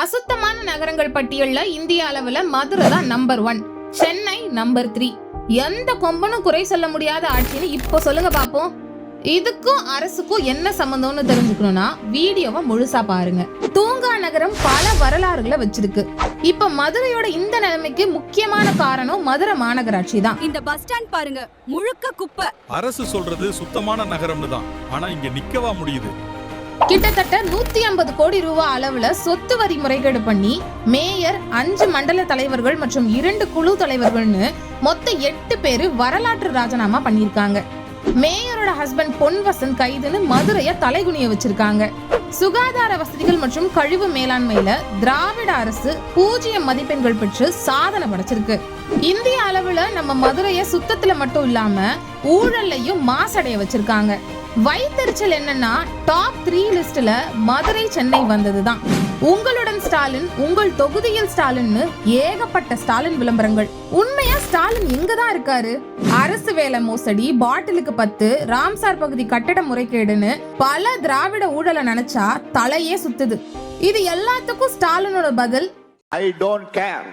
அசுத்தமான நகரங்கள் பட்டியல்ல இந்திய அளவுல மதுரை தான் number one Chennai number three எந்த கொம்பனும் குறை சொல்ல முடியாத ஆட்சின்னு இப்போ சொல்லுங்க பாப்போம். இதுக்கும் அரசுக்கும் என்ன சம்பந்தம்னு தெரிஞ்சுக்கணும்னா வீடியோவை முழுசா பாருங்க. தூங்கா நகரம் பல வரலாறுகளை வச்சிருக்கு. இப்ப மதுரையோட இந்த நிலைமைக்கு முக்கியமான காரணம் மதுரை மாநகராட்சி தான். இந்த பஸ் ஸ்டாண்ட் பாருங்க முழுக்க குப்பை. அரசு சொல்றது சுத்தமான நகரம்னு தான். ஆனா இங்க நிக்கவா முடியுது? கிட்டத்தட்ட நூத்தி ஐம்பது கோடி ரூபாய் அளவுல சொத்து வரி முறைகேடு பண்ணி மேயர் அஞ்சு மண்டல தலைவர்கள் மற்றும் இரண்டு குழு தலைவர்கள்னு மொத்தம் எட்டு பேரு வரலாற்று ராஜினாமா பண்ணியிருக்காங்க. மேயரோட ஹஸ்பண்ட் பொன் வசந்த் கைதுன்னு மதுரைய தலைகுனிய வச்சிருக்காங்க. சுகாதார வசதிகள் மற்றும் கழிவு மேலாண்மையில திராவிட அரசு பூஜ்ஜியம் மதிப்பெண்கள் பெற்று சாதனை படைச்சிருக்கு. இந்திய அளவுல நம்ம மதுரைய சுத்தத்துல மட்டும் இல்லாம ஊழல்லையும் மாசடைய வச்சிருக்காங்க. வயிற்றுச்சல் என்னன்னா டாப் த்ரீ லிஸ்ட்ல மதுரை சென்னை வந்தது தான் உங்களுடன் ஸ்டாலின் உங்கள் தொகுதியில் ஸ்டாலின்னு ஏகப்பட்ட ஸ்டாலின் விளம்பரங்கள். உண்மையா ஸ்டாலின் எங்க தான் இருக்காரு? அரசு வேலை மோசடி பாட்டிலுக்கு பத்து ராம்சார் பகுதி கட்டட முறைகேடுன்னு பல திராவிட ஊழலை நினைச்சா தலையே சுத்துது. இது எல்லாத்துக்கும் ஸ்டாலினோட பதில். I don't care